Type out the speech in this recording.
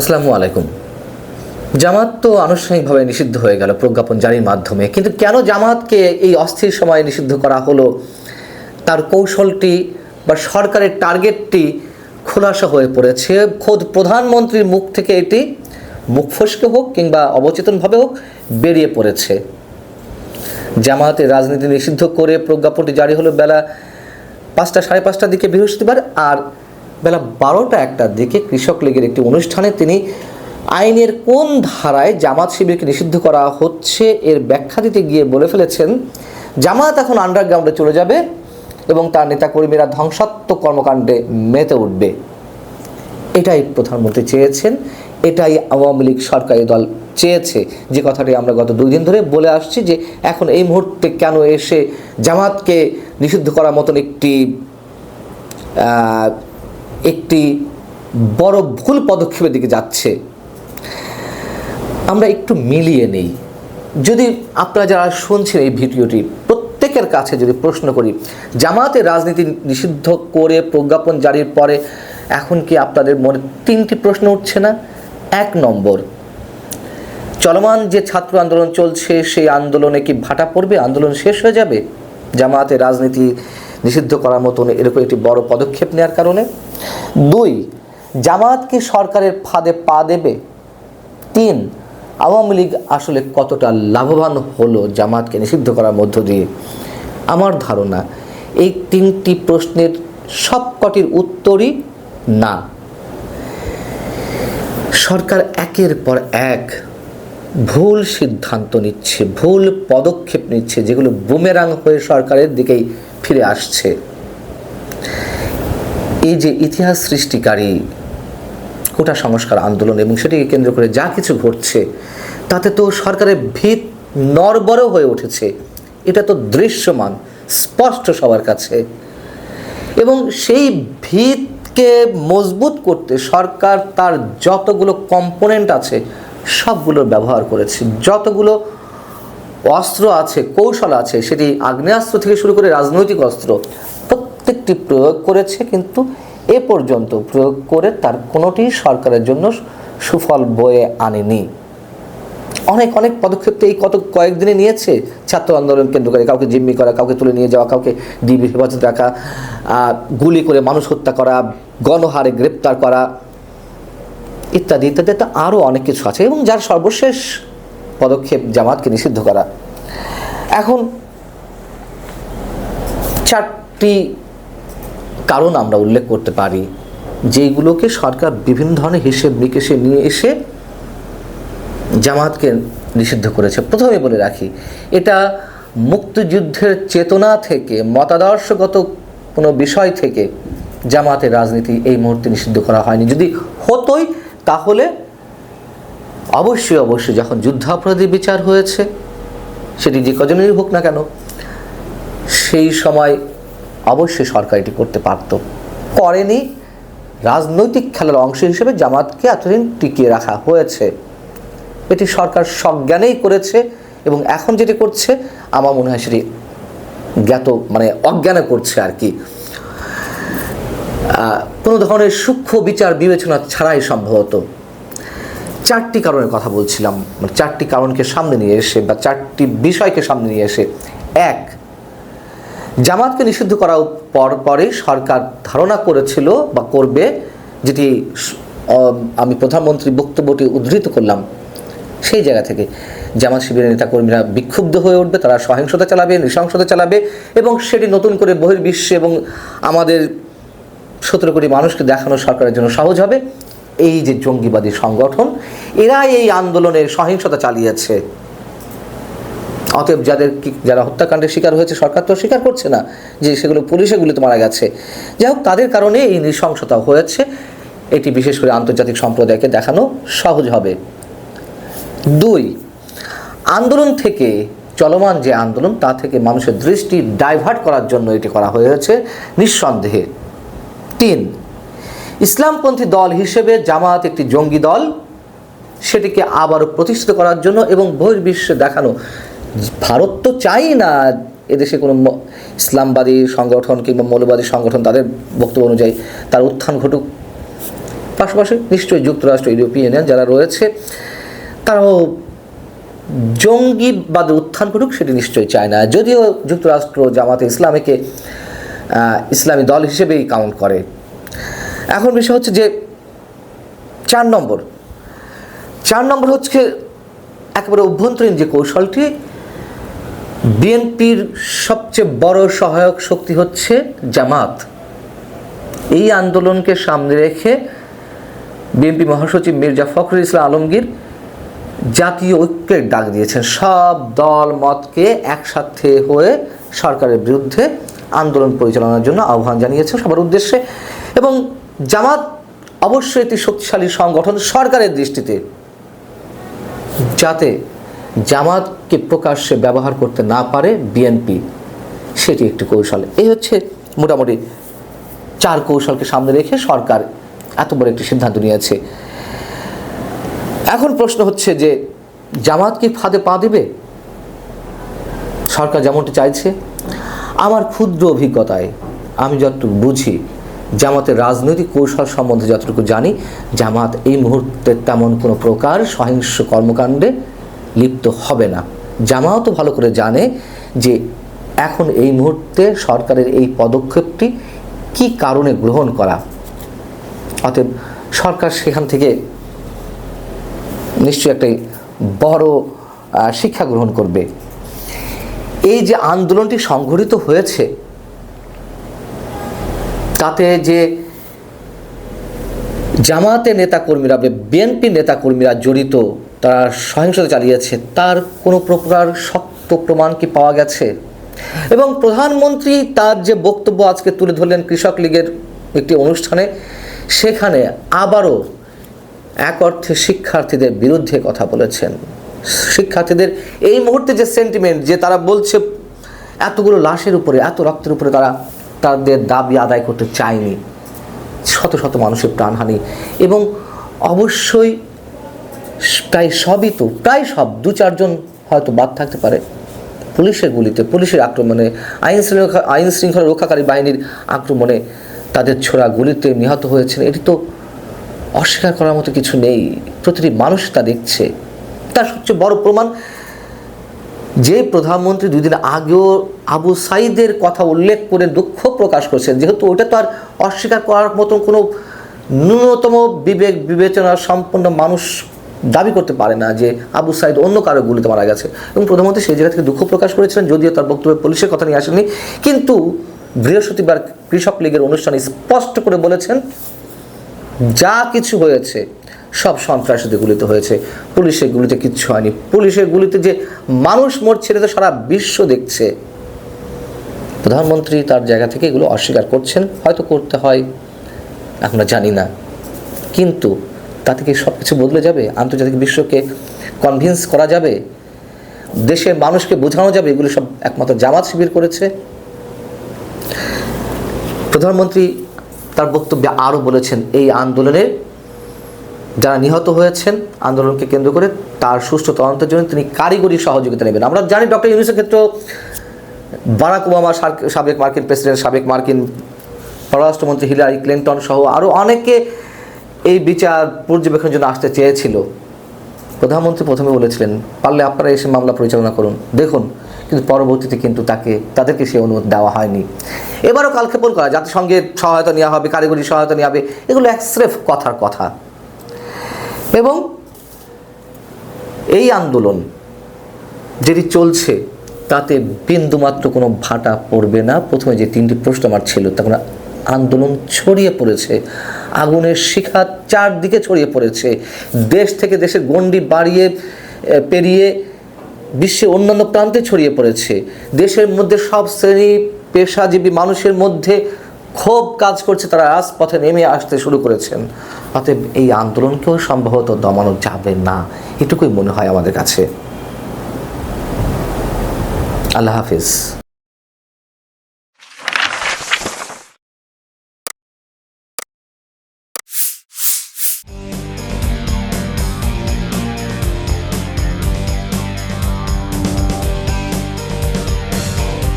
আসসালামু আলাইকুম। জামাত তো আনুষ্ঠানিকভাবে নিষিদ্ধ হয়ে গেল প্রজ্ঞাপন জারির মাধ্যমে। কিন্তু কেন জামাতকে এই অস্থির সময়ে নিষিদ্ধ করা হলো? তার কৌশলটি বা সরকারের টার্গেটটি খোলাসা হয়ে পড়েছে। খোদ প্রধানমন্ত্রীর মুখ থেকে এটি মুখ ফসকে হোক কিংবা অবচেতনভাবে হোক বেরিয়ে পড়েছে। জামাতের রাজনীতি নিষিদ্ধ করে প্রজ্ঞাপনটি জারি হলো বেলা পাঁচটা সাড়ে পাঁচটার দিকে বৃহস্পতিবার, আর বেলা বারোটা একটার দিকে কৃষক লীগের একটি অনুষ্ঠানে তিনি আইনের কোন ধারায় জামাত শিবিরকে নিষিদ্ধ করা হচ্ছে এর ব্যাখ্যা দিতে গিয়ে বলে ফেলেছেন, জামাত এখন আন্ডারগ্রাউন্ডে চলে যাবে এবং তার নেতাকর্মীরা ধ্বংসাত্মক কর্মকাণ্ডে মেতে উঠবে। এটাই প্রধানমন্ত্রী চেয়েছেন, এটাই আওয়ামী লীগ সরকারি দল চেয়েছে। যে কথাটি আমরা গত দুই দিন ধরে বলে আসছি যে এখন এই মুহূর্তে কেন এসে জামাতকে নিষিদ্ধ করার মতন একটি একটি বড় ভুল পদক্ষেপের দিকে যাচ্ছে। আমরা একটু মিলিয়ে নেই। যদি আপনারা যারা শুনছেন এই ভিডিওটি, প্রত্যেকের কাছে যদি প্রশ্ন করি জামাতের রাজনীতি নিষিদ্ধ করে প্রজ্ঞাপন জারির পরে এখন কি আপনাদের মনে তিনটি প্রশ্ন উঠছে না? এক নম্বর, চলমান যে ছাত্র আন্দোলন চলছে, সেই আন্দোলনে কি ভাটা পড়বে? আন্দোলন শেষ হয়ে যাবে? জামাতের রাজনীতি নিষিদ্ধ করার মতন এরকম একটি বড় পদক্ষেপ নেওয়ার কারণে? দুই জামাত কি সরকারের ফাঁদে পা দেবে। তিন, আওয়ামী লীগ আসলে কতটা লাভবান হলো জামাতকে নিষিদ্ধ করার মধ্য দিয়ে? আমার ধারণা, এই তিনটি প্রশ্নের সবকটির উত্তরই না। সরকার একের পর এক ভুল সিদ্ধান্ত নিচ্ছে, ভুল পদক্ষেপ নিচ্ছে, যেগুলো বুমেরাং হয়ে সরকারের দিকেই ফিরে আসছে। এই যে ইতিহাস সৃষ্টিকারী কোটা সংস্কার আন্দোলন এবং সেটিকে কেন্দ্র করে যা কিছু ঘটছে, তাতে তো সরকারের ভিত নরবরে হয়ে উঠেছে। এটা তো দৃশ্যমান, স্পষ্ট সবার কাছে। এবং সেই ভিতকে মজবুত করতে সরকার তার যতগুলো কম্পোনেন্ট আছে সবগুলোর ব্যবহার করেছে। যতগুলো অস্ত্র আছে, কৌশল আছে, সেটি আগ্নেয়াস্ত্র থেকে শুরু করে রাজনৈতিক অস্ত্র প্রত্যেকটি প্রয়োগ করেছে, কিন্তু এ পর্যন্ত প্রয়োগ করে তার কোনোটি সরকারের জন্য সুফল বয়ে আনেনি। অনেক অনেক পদক্ষেপ তো এই কত কয়েকদিনে নিয়েছে। ছাত্র আন্দোলন কেন্দ্র করে কাউকে জিম্মি করা, কাউকে তুলে নিয়ে যাওয়া, কাউকে ডিবি হেফাজত রাখা গুলি করে মানুষ হত্যা করা, গণহারে গ্রেপ্তার করা, ইত্যাদি ইত্যাদি, তো আরও অনেক কিছু আছে এবং যার সর্বশেষ পদক্ষেপ জামাতকে নিষিদ্ধ করা। এখন চারটি কারণ আমরা উল্লেখ করতে পারি যেগুলোকে সরকার বিভিন্ন ধরনের হিসেব নিকেশে নিয়ে এসে জামাতকে নিষিদ্ধ করেছে। প্রথমে বলে রাখি, এটা মুক্তিযুদ্ধের চেতনা থেকে, মতাদর্শগত কোনো বিষয় থেকে জামাতের রাজনীতি এই মুহূর্তে নিষিদ্ধ করা হয়নি। যদি হতোই, তাহলে অবশ্যই অবশ্যই যখন যুদ্ধাপরাধী বিচার হয়েছে, সেটি যে কজনেরই হোক না কেন, সেই সময় অবশ্যই সরকার এটি করতে পারত। করেনি, রাজনৈতিক খেলার অংশ হিসেবে জামাতকে এতদিন টিকিয়ে রাখা হয়েছে। এটি সরকার সজ্ঞানেই করেছে এবং এখন যেটি করছে, আমার মনে হয় সেটি জ্ঞাত মানে অজ্ঞানে করছে আর কি। কোনো ধরনের সূক্ষ্ম বিচার বিবেচনা ছাড়াই সম্ভবত চারটি কারণের কথা বলছিলাম। মানে চারটি কারণকে সামনে নিয়ে এসে বা চারটি বিষয়কে সামনে নিয়ে এসে। এক জামাতকে নিষিদ্ধ করার পর পরে সরকার ধারণা করেছিল বা করবে, যেটি আমি প্রধানমন্ত্রী বক্তব্যটি উদ্ধৃত করলাম সেই জায়গা থেকে। জামাত শিবিরের নেতাকর্মীরা বিক্ষুব্ধ হয়ে উঠবে, তারা সহিংসতা চালাবে, নৃশংসতা চালাবে, এবং সেটি নতুন করে বহির্বিশ্বে এবং আমাদের সতেরো কোটি মানুষকে দেখানো সরকারের জন্য সহজ হবে। এই যে জঙ্গিবাদী সংগঠন এরা এই আন্দোলনের সহিংসতা চালিয়েছে। অতএব যাদের যারা হত্যাকাণ্ডের শিকার হয়েছে, সরকার তো স্বীকার করছে না যে সেগুলো পুলিশে গুলিতে মারা গেছে যাই হোক, তাদের কারণে এই নৃশংসতা হয়েছে। এটি বিশেষ করে আন্তর্জাতিক সম্প্রদায়কে দেখানো সহজ হবে। দুই, আন্দোলন থেকে চলমান যে আন্দোলন, তা থেকে মানুষের দৃষ্টি ডাইভার্ট করার জন্য এটি করা হয়েছে নিঃসন্দেহে। তিন, ইসলামপন্থী দল হিসেবে জামাত একটি জঙ্গি দল, সেটিকে আবারও প্রতিষ্ঠিত করার জন্য এবং বহির্বিশ্বে দেখানো ভারত তো চাই না এদেশে কোনো ইসলামবাদী সংগঠন কিংবা মৌলবাদী সংগঠন তাদের বক্তব্য অনুযায়ী তার উত্থান ঘটুক। পাশাপাশি নিশ্চয়ই যুক্তরাষ্ট্র ইউরোপিয়ান ইউনিয়ন যারা রয়েছে, তারাও জঙ্গিবাদের উত্থান ঘটুক সেটি নিশ্চয়ই চায় না। যদিও যুক্তরাষ্ট্র জামাতে ইসলামীকে ইসলামী দল হিসেবেই কাউন্ট করে। এখন বিষয় হচ্ছে যে চার নম্বর। চার নম্বর হচ্ছে একেবারে অভ্যন্তরীণ যে কৌশলটি বিএনপির সবচেয়ে বড় সহায়ক শক্তি হচ্ছে জামাত। এই আন্দোলনকে সামনে রেখে বিএনপি মহাসচিব মির্জা ফখরুল ইসলাম আলমগীর জাতীয় ঐক্যের ডাক দিয়েছেন। সব দল, মতকে একসাথে হয়ে সরকারের বিরুদ্ধে আন্দোলন পরিচালনার জন্য আহ্বান জানিয়েছেন সবার উদ্দেশ্যে। এবং জামাত অবশ্যই একটি শক্তিশালী সংগঠন সরকারের দৃষ্টিতে। যাতে জামাতকে প্রকাশ্যে ব্যবহার করতে না পারে বিএনপি সেটি একটি কৌশল। এই হচ্ছে মোটামুটি চার কৌশলকে সামনে রেখে সরকার এত বড় একটি সিদ্ধান্ত নিয়েছে। এখন প্রশ্ন হচ্ছে যে জামাত কি ফাঁদে পা দেবে? সরকার যেমনটি চাইছে। আমার ক্ষুদ্র অভিজ্ঞতায় আমি যতটুকু বুঝি, জামাতের রাজনৈতিক কৌশল সম্বন্ধে যতটুকু জানি, জামাত এই মুহূর্তে তেমন কোনো প্রকার সহিংস কর্মকাণ্ডে লিপ্ত হবে না। জামাতও ভালো করে জানে যে এখন এই মুহূর্তে সরকারের এই পদক্ষেপটি কি কারণে গ্রহণ করা। অতএব সরকার সেখান থেকে নিশ্চয়ই একটা বড় শিক্ষা গ্রহণ করবে। এই যে আন্দোলনটি সংঘটিত হয়েছে, তাতে যে জামাতের নেতাকর্মীরা বিএনপি নেতাকর্মীরা জড়িত তারা সহিংসতা চালিয়েছে, তার কোনো প্রকার শক্ত প্রমাণ কি পাওয়া গেছে? এবং প্রধানমন্ত্রী তার যে বক্তব্য আজকে তুলে ধরলেন কৃষক লীগের একটি অনুষ্ঠানে, সেখানে আবারও এক অর্থে শিক্ষার্থীদের বিরুদ্ধে কথা বলেছেন। শিক্ষার্থীদের এই মুহূর্তে যে সেন্টিমেন্ট যে তারা বলছে এতগুলো লাশের উপরে, এত রক্তের উপরে তারা তাদের দাবি আদায় করতে চায়নি, শত শত মানুষের প্রাণহানি এবং অবশ্যই প্রায় সবই তো, প্রায় সব, দু চারজন হয়তো বাদ থাকতে পারে। পুলিশের গুলিতে, পুলিশের আক্রমণে, আইন শৃঙ্খলা আইন শৃঙ্খলা রক্ষাকারী বাহিনীর আক্রমণে তাদের ছোড়া গুলিতে নিহত হয়েছেন। এটি তো অস্বীকার করার মতো কিছু নেই। প্রতিটি মানুষ তা দেখছে। তার সবচেয়ে বড় প্রমাণ, যে প্রধানমন্ত্রী দুদিন আগেও আবু সাইদের কথা উল্লেখ করে দুঃখ প্রকাশ করেছেন, যেহেতু ওটা তো আর অস্বীকার করার মতন কোনো ন্যূনতম বিবেক, বিবেচনা সম্পন্ন মানুষ দাবি করতে পারে না যে আবু সাইদ অন্য কারও গুলিতে মারা গেছে। এবং প্রধানমন্ত্রী সেই জায়গা থেকে দুঃখ প্রকাশ করেছিলেন, যদিও তার বক্তব্যে পুলিশের কথা নিয়ে আসেনি কিন্তু বৃহস্পতিবার কৃষক লীগের অনুষ্ঠানে স্পষ্ট করে বলেছেন, যা কিছু হয়েছে, সব সন্ত্রাসীদের গুলিতে হয়েছে। পুলিশের গুলিতে কিচ্ছু হয়নি। পুলিশের গুলিতে যে মানুষ মরছে তো সারা বিশ্ব দেখছে। প্রধানমন্ত্রী তার জায়গা থেকে এগুলো অস্বীকার করছেন। হয়তো করতে হয়, আমরা জানি না। কিন্তু তাতে কি সব কিছু বদলে যাবে? আন্তর্জাতিক বিশ্বকে কনভিন্স করা যাবে? দেশের মানুষকে বোঝানো যাবে? এগুলো সব একমাত্র জামাত শিবির করেছে। প্রধানমন্ত্রী তার বক্তব্যে আরও বলেছেন, এই আন্দোলনে যারা নিহত হয়েছেন, আন্দোলনকে কেন্দ্র করে তার সুষ্ঠু তদন্তের জন্য তিনি কারিগরি সহযোগিতা নেবেন। আমরা জানি ডক্টর ইউনুসের ক্ষেত্রেও বারাক ওবামা সাবেক মার্কিন প্রেসিডেন্ট, সাবেক মার্কিন পররাষ্ট্রমন্ত্রী হিলারি ক্লিন্টন সহ আরও অনেকে এই বিচার পর্যবেক্ষণের জন্য আসতে চেয়েছিল। প্রধানমন্ত্রী প্রথমে বলেছিলেন, পারলে আপনারা এসে মামলা পরিচালনা করুন, দেখুন। কিন্তু পরবর্তীতে কিন্তু তাকে, তাদেরকে সে অনুমতি দেওয়া হয়নি। এবারও কালক্ষেপণ করা জাতিসংঘের সহায়তা নেওয়া হবে, কারিগরি সহায়তা নেওয়া হবে, এগুলো এক স্রেফ কথার কথা। এবং এই আন্দোলন যেটি চলছে, তাতে বিন্দুমাত্র কোনো ভাটা পড়বে না। প্রথমে যে তিনটি প্রশ্ন আমার ছিল, তখন আন্দোলন ছড়িয়ে পড়েছে। আগুনের শিখা চারদিকে ছড়িয়ে পড়েছে। দেশ থেকে দেশের গণ্ডি বাড়িয়ে পেরিয়ে বিশ্বের অন্যান্য প্রান্তে ছড়িয়ে পড়েছে। দেশের মধ্যে সব শ্রেণি, পেশাজীবী মানুষের মধ্যে ক্ষোভ কাজ করছে, তারা রাজপথে নেমে আসতে শুরু করেছেন। অতএব এই আন্দোলনকেও সম্ভবত দমানো যাবে না, এটুকুই মনে হয় আমাদের কাছে। আল্লাহ হাফিজ।